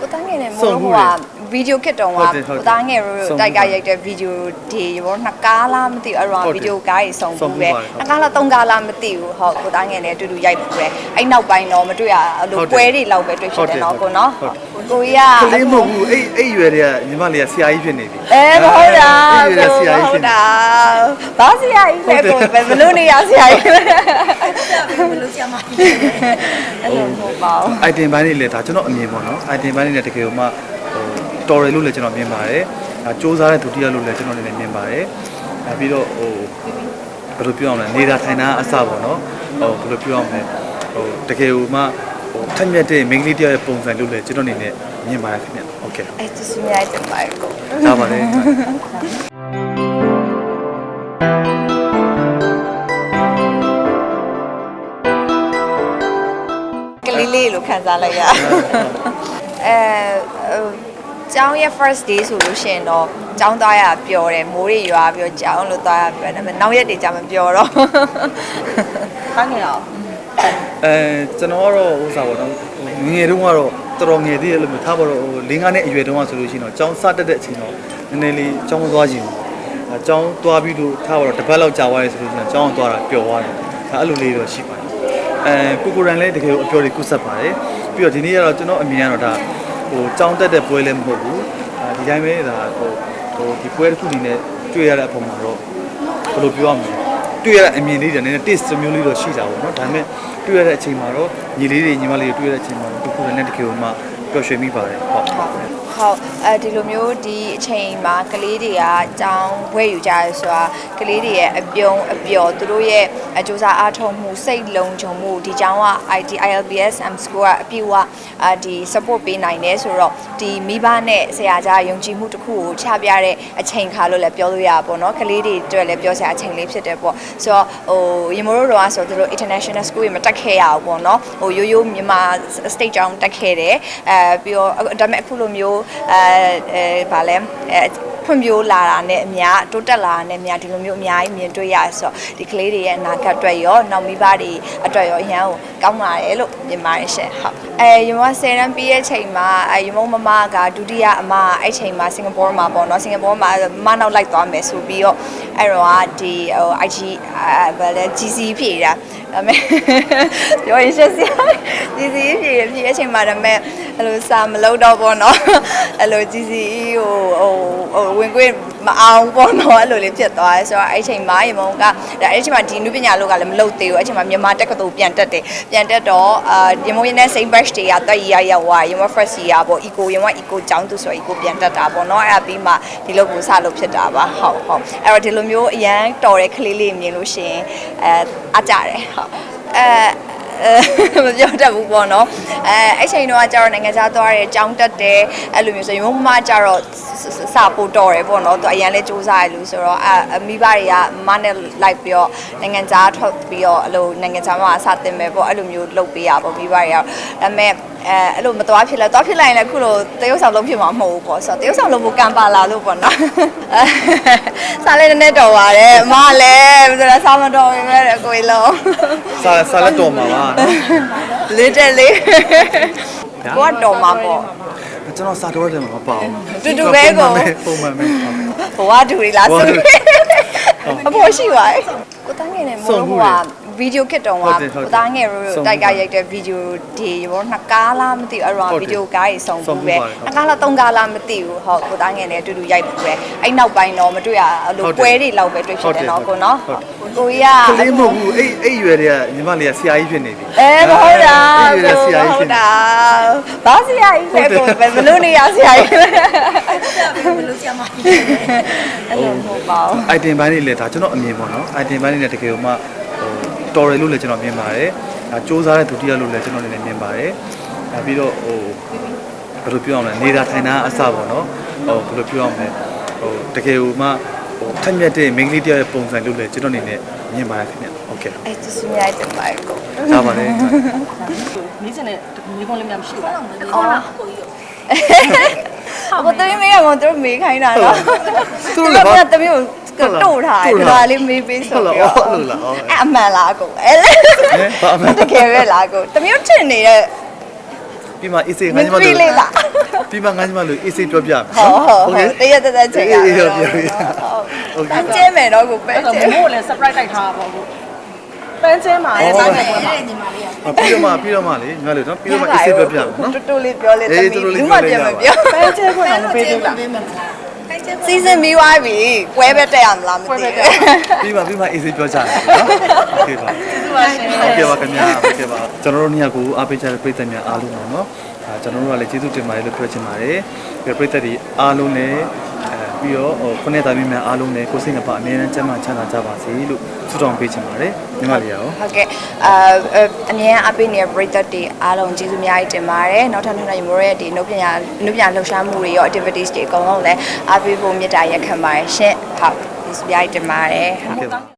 ကိုသားငယ်နဲ့မို့စုံလို့မှုဟိုတွေကဗီဒီယိုကစ်တုံးကဟုတ်တယ်ဟုတ်တယ်ကိုသားငယ်တို့စုံမှုတိုက်ကရိုက်တဲ့ဗီဒီယိုဒီဘောနှစ်ကားလားမသိဘူးအဲ့တော့ဟုတ်ဗီတယ်ဒီယိုကားကြီးစုံစုံဘူးမှုပဲပါတယ်ဟုတ်နှစ်ကားလားသုံးကားလားမသိဘူးဟုတ်ကိုသားငယ်နဲ့အတူတူရိုက်ဘူးပဲအဲ့နောက်ပိုင်းတော့မတွေ့ရအဲ့လိုဟုတ်တယ်ပွဲတွေလောက်ပဲတွေ့ဖြစ်တယ်နော်ဟုတ်တယ်ကိုနော်ဟုတ်ကိုကြီးကကလေးမဟုတ်ဘူးအဲ့အဲ့ရွယ်တွေကညီမလေးကဆရာကြီးဖြစ်နေပြီအဲမဟုတ်တာအဲ့ရွယ်ကဆရာကြီးမဖြစ်ဟုတ်နေတာဘာဆရာကြီးလဲကိုဘယ်ဘလို့နေရဆရာကြီးလဲဘယ်လိုဆရာမအဲ့လိုမဟုတ်ပါဘူးအိုက်တင်ပိုင်းလေးလည်းဒါကျွန်တော်အမြင်ပေါ့နော်အိုက်တင်ပိုင်းလေးလည်းတကယ်ကိုမှဟိုတော်ရယ်လို့လည်းကျွန်တော်မြင်ပါတယ်ဒါစူးစမ်းတဲ့ဒုတိယလို့လည်းကျွန်တော်လည်းမြင်ပါတယ်အဲပြီးတော့ဟိုဘယ်လိုပြောအောင်လဲနေတာထိုင်တာအစပေါ့နော်ဟိုဘယ်လိုပြောအောင်လဲဟိုတကယ်ကိုမှဟိုထက်မြက်တဲ့မိန်းကလေးတယောက်ရဲ့ပုံစံလို့လည်းကျွန်တော်အနေနဲ့မြင်ပါတယ်ခင်ဗျโอเค အဲ့ဒီစမြိုက်တယ်ပါကို ဒါပါလေ ကလေးလေးလို့ခံစားလိုက်ရ အဲဟိုကျောင်းရဲ့ first day ဆိုလို့ရှိရင်တော့ကျောင်းသွားရပျော်တယ်မိုးတွေရွာပြီးတော့ကျောင်းလို့သွားရပျော်တယ်ဒါပေမဲ့နောက်ရက်တွေကျမပျော်တော့ဘာနေတော့အဲကျွန်တော်ကတော့ဥစားပေါ့နော်ငယ်တုန်းကတော့တော်တော်ငယ်သေးတယ်လို့မျိုးထားပါတော့ဟို၄၅နှစ်အရွယ်တုန်းကဆိုလို့ရှိရင်တော့ကျောင်းစတက်တဲ့အချိန်တော့နည်းနည်းလေးကျောင်းမသွားချင်ဘူးအဲကျောင်းသွားပြီးတော့ထားပါတော့တစ်ပတ်လောက်ကြာသွားရဲဆိုလို့ရှိရင်ကျောင်းသွားတာပျော်သွားတယ်အဲအဲ့လိုလေးတော့ရှိပါတယ် အဲကိုကိုရန်လည်းတကယ်ကိုအပျော်တွေကုဆက်ပါတယ်ပြီးတော့ဒီနေ့ကတော့ကျွန်တော်အမြင်ကတော့ဒါဟိုကျောင်းတက်တဲ့ပွဲလည်းမဟုတ်ဘူးအဲဒီတိုင်းပဲဒါဟိုဟိုဒီပွဲတစ်ခုဒီနဲ့တွေ့ရတဲ့အပေါ်မှာတော့ဘယ်လိုပြောရမလဲတွေ့ရတဲ့အမြင်လေးတွေနည်းနည်း taste တစ်မျိုးလေးတော့ရှိတာပေါ့နော်ဒါပေမဲ့တွေ့ရတဲ့အချိန်မှာတော့ညီလေးတွေညီမလေးတွေတွေ့ရတဲ့အချိန်မှာတစ်ခုလည်းတကယ်ကိုမှပျော်ရွှင်မိပါတယ်ဟုတ် ဟုတ်အဲဒီလိုမျိုးဒီအချိန်မှာကလေးတွေကအကြောင်းဘွဲယူကြရဲဆိုတာကလေးတွေရဲ့အပြုံးအပျော်သူတို့ရဲ့အကြိုးစားအားထုတ်မှုစိတ်လုံခြုံမှုဒီကျောင်းက IT ILBS M School ကအပြည့်အဝအာဒီ support ပေးနိုင်တယ်ဆိုတော့ဒီမိဘနဲ့ဆရာကြားယုံကြည်မှုတစ်ခုကိုချပြတဲ့အချိန်ခါလို့လည်းပြောလို့ရပါပေါ့နော်ကလေးတွေအတွက်လည်းပြောစရာအချိန်လေးဖြစ်တယ်ပေါ့ဆိုတော့ဟိုရီမိုတို့တော့ဆိုသူတို့ international school တွေမတက်ခဲ့ရဘူးပေါ့နော်ဟိုရိုးရိုးမြန်မာ state ကျောင်းတက်ခဲ့တယ်အဲပြီးတော့ဒါပေမဲ့အခုလိုမျိုးအဲအဲဗာလဲအဲဖွံ့ဖြိုးလာတာနဲ့အများတိုးတက်လာတာနဲ့အများဒီလိုမျိုးအများကြီးမြင်တွေ့ရဆိုတော့ဒီကလေးတွေရဲ့အနာဂတ်အတွက်ရောနောက်မိဘတွေအတွက်ရောအရန်ကိုကောင်းလာတယ်လို့မြင်ပါတယ်ရှင်ဟုတ်အဲယမဆယ်တန်းပြီးရဲ့ချိန်မှာအဲယမမမကဒုတိယအမအဲ့ချိန်မှာစင်ကာပူမှာပေါ့နော်စင်ကာပူမှာမနောက်လိုက်သွားမယ်ဆိုပြီးတော့အဲ့တော့ဒီဟို IG အဲဗာလဲ GC ဖြည့်တာ ဒါပေမဲ့ပြောရင်ရှက်စရာ GC ဖြည့်ဖြည့်ရဲ့ချိန်မှာဒါပေမဲ့အဲ့လိုစာမလုပ်တော့ပေါ့နော်အဲ့လို GC ဟိုဟိုဟိုဝင်ခွင့်မအောင်ပေါ့နော်အဲ့လိုလေးဖြစ်သွားတယ်ဆိုတော့အဲ့ချိန်မှာရေမုံကဒါအဲ့ချိန်မှာဒီနုပညာလောကလည်းမလုပ်သေးဘူးအဲ့ချိန်မှာမြန်မာတက္ကသိုလ်ပြန်တက်တယ်ပြန်တက်တော့အာရေမုံရင်းနဲ့ same batch တွေကတက်ရရောက်သွားရေမုံ first year ပေါ့ eco ရေမုံ eco ကျောင်းသူဆို eco ပြန်တက်တာပေါ့နော်အဲ့ဒါပြီးမှဒီလိုကိုစလို့ဖြစ်တာပါဟုတ်ဟုတ်အဲ့တော့ဒီလိုမျိုးအရန်တော်တဲ့ကလေးလေးမြင်လို့ရှိရင်အဲအကြတယ်ဟုတ်အဲ အဲမပြောတတ်ဘူးပေါ့နော်အဲအဲ့ချိန်တော့ကျတော့နိုင်ငံခြားသွားတယ်ကြောင်းတက်တယ်အဲ့လိုမျိုးဆိုရင်မမကျတော့စာပို့တော်တယ်ပေါ့နော်သူအရန်လဲစူးစမ်းရလို့ဆိုတော့အမိဘတွေကမနဲ့လိုက်ပြီးတော့နိုင်ငံခြားထွက်ပြီးတော့အဲ့လိုနိုင်ငံခြားမှာစတင်မယ်ပေါ့အဲ့လိုမျိုးလုပ်ပေးရပေါ့မိဘတွေကဒါပေမဲ့ အဲအဲ့လိုမသွားဖြစ်လဲသွားဖြစ်လိုက်ရင်လည်းခုလိုတရုပ်ဆောင်လုပ်ဖြစ်မှာမဟုတ်ဘူးပေါ့ဆိုတော့တရုပ်ဆောင်လုပ်ဖို့ကံပါလာလို့ပေါ့နော်စားလဲနည်းနည်းတော်ပါတယ်အမလည်းဘယ်လိုလဲစားမတော်ဘူးပဲကိုယ်လုံးစာစာလက်တော်မှာပါနော်လေးတက်လေးကိုကတော်မှာပေါ့ကျွန်တော်စာတော်ရတယ်မှာမပါဘူးတူတူပဲကိုပုံမှန်ပဲ ဘဝတူရီလားဘဝဆိုတူအဖို့ရှိပါရဲ့ကိုသားငယ်နဲ့မို့စုံလို့မှုဟိုတွေကဗီဒီယိုကစ်တုံးကဟုတ်တယ်ဟုတ်တယ်ကိုသားငယ်တို့စုံမှုတိုက်ကရိုက်တဲ့ဗီဒီယိုဒီဘောနှစ်ကားလားမသိဘူးအဲ့တော့ဟုတ်တယ်ဗီဒီယိုကားကြီးစုံစုံဘူးမှုပဲပါတယ်နှစ်ကားလားသုံးကားလားမသိဘူးဟုတ်ကိုသားငယ်နဲ့အတူတူရိုက်ဘူးပဲအဲ့နောက်ပိုင်းတော့မတွေ့ရအဲ့လိုဟုတ်တယ်ပွဲတွေလောက်ပဲတွေ့ဖြစ်တယ်နော်ဟုတ်တယ်ကိုနော်ဟုတ်ကိုကြီးကကလေးမဟုတ်ဘူးအဲ့အဲ့ရွယ်တွေကညီမလေးကဆရာကြီးဖြစ်နေပြီအဲမဟုတ်တာအဲ့ရွယ်ကဆရာကြီးမဖြဟုစ်တ်နေတာဘာဆရာကြီးလဲကိုဘယ်ဘလို့နေရဆရာကြီးလဲဘယ်လိုဆရာမအဲ့လိုမဟုတ်ပါဘူး အိုက်တင်ပိုင်းလေးလည်းဒါကျွန်တော်အမြင်ပေါ့နော်အိုက်တင်ပိုင်းလေးလည်းတကယ်ကိုမှဟိုတော်ရယ်လို့လည်းကျွန်တော်မြင်ပါတယ်ဒါစူးစမ်းတဲ့ဒုတိယလို့လည်းကျွန်တော်လည်းမြင်ပါတယ်ဒါပြီးတော့ဟိုဘယ်လိုပြောအောင်လဲနေတာထိုင်တာအစပေါ့နော်ဟိုဘယ်လိုပြောအောင်လဲဟိုတကယ်ကိုမှဟိုထက်မြက်တဲ့မိန်းကလေးတယောက်ရဲ့ပုံစံလို့လည်းကျွန်တော်အနေနဲ့မြင်ပါတယ်ခင်ဗျโอเค အဲ့ဒီစမြိုက်တယ်ပါကို ဒါပါလေ နေစင်တဲ့ဒီကုန်းလေးများမရှိဘူးလား အော်ကိုကြီး ကိုတမီးမေးရမတို့မေးခိုင်းတာတော့သူတို့လည်းဘာတမီးကိုတို့ထားတယ်ဒါလေးမေးပေးဆိုဟုတ်လားပြီးတော့ဟုတ်လားဟုတ်အဲ့အမှန်လားကိုအဲ့လေဟဲ့ဘာအမှန်တကယ်ပဲလားကိုတမီးတို့ထင်နေတဲ့ပြီးမှအေးစေးမငါင်းညီမသမီးတို့လေးလားပြီးမှငါညီမလို့အေးစိတ်ပြောပြမယ်ဟုတ်ဟုတ်ဟုတ်တရက်တက်တက်ချိန်ရအေးတော့ပြောပြဟုတ်ပန်းကျဲမယ်တော့ကိုပအဲ့န်းတော့ကျဲမို့လည်း surprise တိုက်ထားတာပေါ့ကိုပန်းကျဲမှာရဲ့တိုင်းပွဲမှာ ပြီးတော့မှပြီးတော့မှလေညီမလို့နော်ပြီးတော့မှအေးစိတ်ပြောပြမယ်နော် တူတူလေးပြောလေသမီးလူမပြတ်မပြော ပန်းကျဲခွင့်တော့မပေးသေးဘူးလား စီစဉ်ပြီးသွားပြီကွဲပဲတက်ရမလားမသိဘူး ပြီးမှပြီးမှအေးစိတ်ပြောကြတယ်နော်โอเคပါ ကျေးဇူးပါရှင် ဟုတ်ကဲ့ပါခင်ဗျာဟုတ်ကဲ့ပါကျွန်တော်တို့နေ့ကကိုအားပေးကြတဲ့ပရိသတ်များအားလုံးပါနော်အဲကျွန်တော်တို့ကလည်းကျေးဇူးတင်ပါတယ်လို့ပြောချင်ပါတယ်ပြီးတော့ပရိသတ်တွေအားလုံးလည်းအဲ ပြီးတော့ဟိုခုနှစ်သားမင်းများအားလုံးလည်းကိုယ်စိတ်နှပါအမြဲတမ်းကျန်းမာချမ်းသာကြပါစေလို့ဆုတောင်းပေးချင်ပါတယ်ညီမလေးရောဟုတ်ကဲ့အာအမြဲအပိနေတဲ့ပရိသတ်တွေအားလုံးကျေးဇူးအများကြီးတင်ပါတယ်နောက်ထပ်နောက်ထပ်မိုးရဲ့ဒီနှုတ်ပညာနှုတ်ပညာလှူရှားမှုတွေရော activities တွေအကုန်လုံးလည်းအားပေးဖို့မေတ္တာရက်ခံပါတယ်ရှင်ဟုတ်ကျေးဇူးအများကြီးတင်ပါတယ်ဟုတ်ဟုတ်ကဲ့ပါ